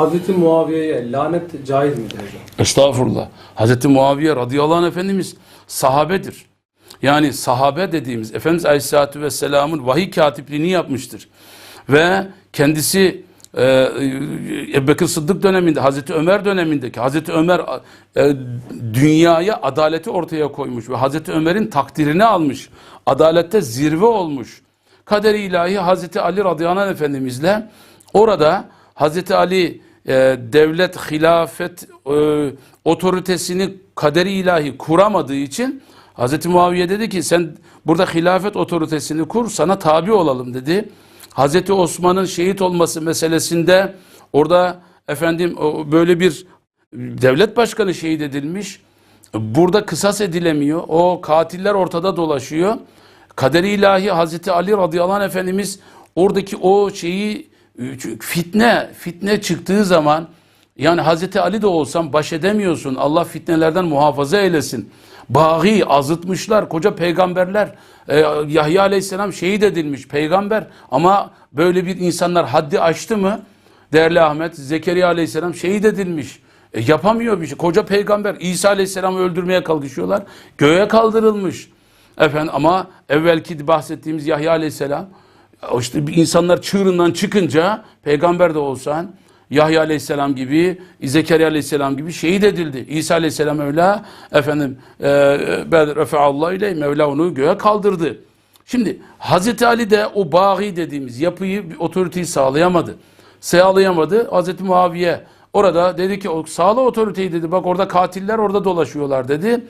Hazreti Muaviye'ye lanet caiz midir hocam? Estağfurullah. Hazreti Muaviye radıyallahu anh Efendimiz sahabedir. Yani sahabe dediğimiz Efendimiz Aleyhisselatü Vesselam'ın vahiy katipliğini yapmıştır. Ve kendisi e, Ebu Bekir Sıddık döneminde, Hazreti Ömer dönemindeki Hazreti Ömer e, dünyaya adaleti ortaya koymuş ve Hazreti Ömer'in takdirini almış. Adalette zirve olmuş. Kader-i ilahi Hazreti Ali radıyallahu anh Efendimizle orada Hazreti Ali e, devlet, hilafet e, otoritesini kaderi ilahi kuramadığı için Hazreti Muaviye dedi ki sen burada hilafet otoritesini kur sana tabi olalım dedi. Hazreti Osman'ın şehit olması meselesinde orada efendim böyle bir devlet başkanı şehit edilmiş. Burada kısas edilemiyor. O katiller ortada dolaşıyor. Kader-i ilahi Hazreti Ali radıyallahu anh Efendimiz oradaki o şeyi fitne fitne çıktığı zaman yani Hazreti Ali de olsan baş edemiyorsun. Allah fitnelerden muhafaza eylesin. Bağı azıtmışlar koca peygamberler. Ee, Yahya aleyhisselam şehit edilmiş peygamber ama böyle bir insanlar haddi aştı mı? Değerli Ahmet Zekeriya aleyhisselam şehit edilmiş. E, yapamıyor bir şey. Koca peygamber İsa aleyhisselamı öldürmeye kalkışıyorlar. Göğe kaldırılmış. Efendim ama evvelki bahsettiğimiz Yahya aleyhisselam işte insanlar çığırından çıkınca peygamber de olsan Yahya aleyhisselam gibi, Zekeriya aleyhisselam gibi şehit edildi. İsa aleyhisselam öyle efendim e, refa'allah ile Mevla onu göğe kaldırdı. Şimdi Hazreti Ali de o bağı dediğimiz yapıyı, otoriteyi sağlayamadı. Sağlayamadı. Hazreti Muaviye orada dedi ki sağla otoriteyi dedi. Bak orada katiller orada dolaşıyorlar dedi.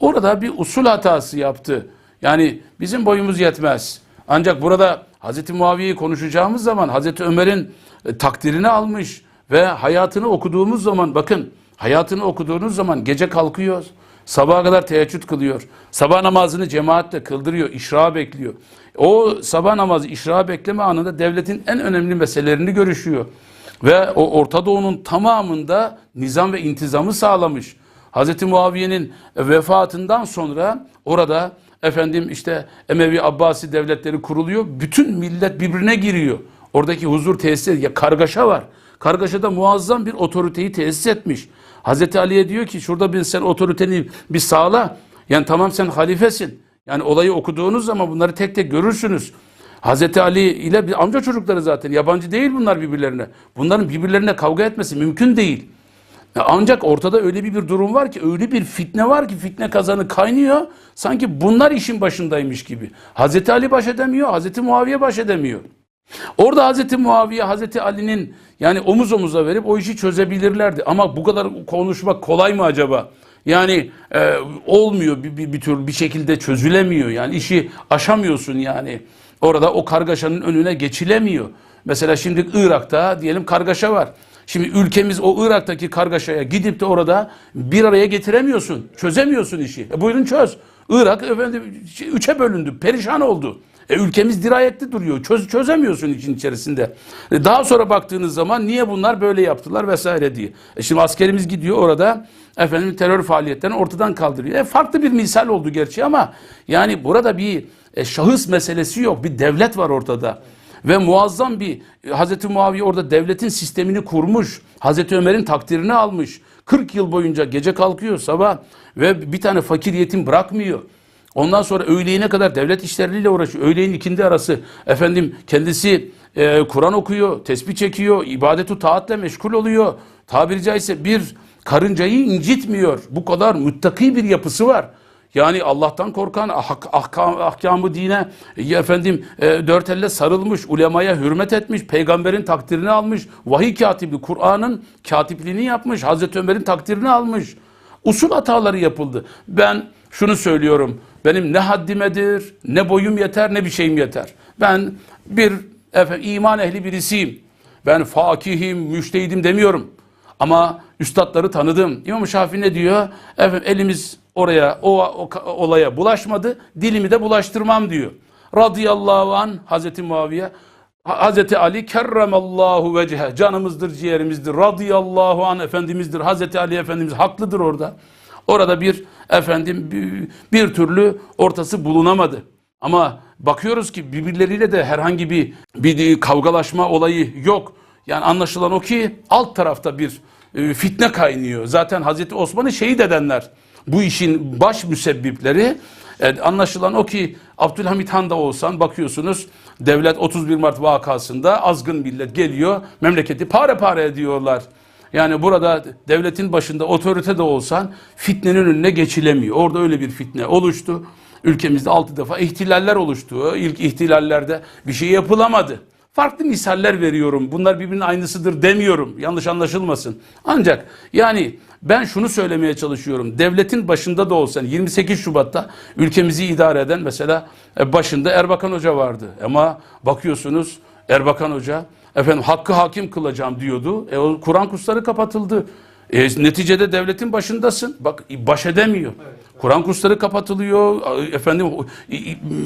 Orada bir usul hatası yaptı. Yani bizim boyumuz yetmez. Ancak burada Hazreti Muaviye'yi konuşacağımız zaman Hazreti Ömer'in e, takdirini almış ve hayatını okuduğumuz zaman bakın hayatını okuduğunuz zaman gece kalkıyor. Sabaha kadar teheccüd kılıyor. Sabah namazını cemaatle kıldırıyor. işra bekliyor. O sabah namazı işra bekleme anında devletin en önemli meselelerini görüşüyor. Ve o Orta Doğu'nun tamamında nizam ve intizamı sağlamış. Hazreti Muaviye'nin vefatından sonra orada efendim işte Emevi Abbasi devletleri kuruluyor. Bütün millet birbirine giriyor. Oradaki huzur tesis. Ya kargaşa var. Kargaşada muazzam bir otoriteyi tesis etmiş. Hazreti Ali'ye diyor ki şurada bir sen otoriteni bir sağla. Yani tamam sen halifesin. Yani olayı okuduğunuz zaman bunları tek tek görürsünüz. Hazreti Ali ile bir amca çocukları zaten yabancı değil bunlar birbirlerine. Bunların birbirlerine kavga etmesi mümkün değil. Ancak ortada öyle bir, bir durum var ki öyle bir fitne var ki fitne kazanı kaynıyor. Sanki bunlar işin başındaymış gibi. Hazreti Ali baş edemiyor, Hazreti Muaviye baş edemiyor. Orada Hazreti Muaviye, Hazreti Ali'nin yani omuz omuza verip o işi çözebilirlerdi. Ama bu kadar konuşmak kolay mı acaba? Yani e, olmuyor bir, bir, bir tür bir şekilde çözülemiyor. Yani işi aşamıyorsun yani. Orada o kargaşanın önüne geçilemiyor. Mesela şimdi Irak'ta diyelim kargaşa var. Şimdi ülkemiz o Irak'taki kargaşaya gidip de orada bir araya getiremiyorsun. Çözemiyorsun işi. E buyurun çöz. Irak efendim üçe bölündü. Perişan oldu. E ülkemiz dirayetli duruyor. Çöz, çözemiyorsun için içerisinde. E daha sonra baktığınız zaman niye bunlar böyle yaptılar vesaire diye. E şimdi askerimiz gidiyor orada efendim terör faaliyetlerini ortadan kaldırıyor. E farklı bir misal oldu gerçi ama yani burada bir e, şahıs meselesi yok. Bir devlet var ortada. Ve muazzam bir Hazreti Muaviye orada devletin sistemini kurmuş. Hazreti Ömer'in takdirini almış. 40 yıl boyunca gece kalkıyor sabah ve bir tane fakir yetim bırakmıyor. Ondan sonra öğleyine kadar devlet işleriyle uğraşıyor. Öğleyin ikindi arası efendim kendisi e, Kur'an okuyor, tesbih çekiyor, ibadetu taatle meşgul oluyor. Tabiri caizse bir karıncayı incitmiyor. Bu kadar müttaki bir yapısı var. Yani Allah'tan korkan, hak, ahkam, ahkamı dine e, efendim e, dört elle sarılmış, ulemaya hürmet etmiş, peygamberin takdirini almış, vahiy katibi, Kur'an'ın katipliğini yapmış, Hazreti Ömer'in takdirini almış. Usul hataları yapıldı. Ben şunu söylüyorum, benim ne haddimedir, ne boyum yeter, ne bir şeyim yeter. Ben bir efendim, iman ehli birisiyim. Ben fakihim, müştehidim demiyorum. Ama üstadları tanıdım. İmam Şafii ne diyor? Efendim elimiz oraya, o, o olaya bulaşmadı. Dilimi de bulaştırmam diyor. Radıyallahu an Hazreti Muaviye. Hazreti Ali kerremallahu vecehe canımızdır ciğerimizdir radıyallahu an efendimizdir Hazreti Ali Efendimiz haklıdır orada orada bir efendim bir, bir türlü ortası bulunamadı ama bakıyoruz ki birbirleriyle de herhangi bir bir kavgalaşma olayı yok Yani anlaşılan o ki alt tarafta bir e, fitne kaynıyor. Zaten Hazreti Osman'ı şehit edenler bu işin baş müsebbipleri. E, anlaşılan o ki Abdülhamit Han'da olsan bakıyorsunuz devlet 31 Mart vakasında azgın millet geliyor memleketi pare pare ediyorlar. Yani burada devletin başında otorite de olsan fitnenin önüne geçilemiyor. Orada öyle bir fitne oluştu. Ülkemizde altı defa ihtilaller oluştu. İlk ihtilallerde bir şey yapılamadı. Farklı misaller veriyorum. Bunlar birbirinin aynısıdır demiyorum. Yanlış anlaşılmasın. Ancak yani ben şunu söylemeye çalışıyorum. Devletin başında da olsan 28 Şubat'ta ülkemizi idare eden mesela e, başında Erbakan Hoca vardı. Ama bakıyorsunuz Erbakan Hoca efendim hakkı hakim kılacağım diyordu. E o Kur'an kursları kapatıldı. E, neticede devletin başındasın. Bak baş edemiyor. Kur'an kursları kapatılıyor. Efendim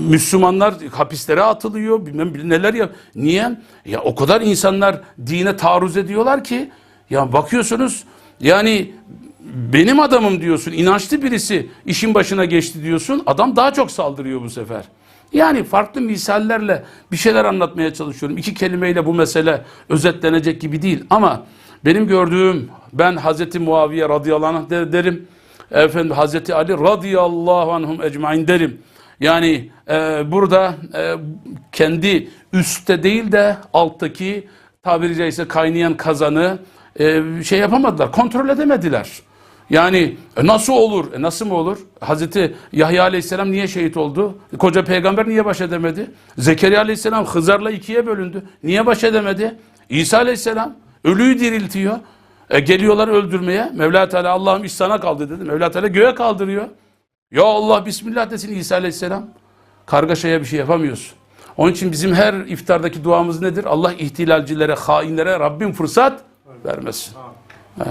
Müslümanlar hapislere atılıyor. Bilmem neler ya. Niye? Ya o kadar insanlar dine taarruz ediyorlar ki ya bakıyorsunuz yani benim adamım diyorsun. inançlı birisi işin başına geçti diyorsun. Adam daha çok saldırıyor bu sefer. Yani farklı misallerle bir şeyler anlatmaya çalışıyorum. İki kelimeyle bu mesele özetlenecek gibi değil ama benim gördüğüm ben Hazreti Muaviye radıyallahu anh de- derim. Efendim Hazreti Ali radıyallahu anhum ecmain derim. Yani e, burada e, kendi üstte değil de alttaki tabiri caizse kaynayan kazanı e, şey yapamadılar, kontrol edemediler. Yani e, nasıl olur? E, nasıl mı olur? Hazreti Yahya Aleyhisselam niye şehit oldu? Koca peygamber niye baş edemedi? Zekeriya Aleyhisselam Hızar'la ikiye bölündü. Niye baş edemedi? İsa Aleyhisselam ölüyü diriltiyor. E, geliyorlar öldürmeye. Mevla Teala Allah'ım iş sana kaldı dedi. Mevla Teala göğe kaldırıyor. Ya Allah Bismillah desin İsa Aleyhisselam. Kargaşaya bir şey yapamıyorsun. Onun için bizim her iftardaki duamız nedir? Allah ihtilalcilere, hainlere Rabbim fırsat vermesin. Heh.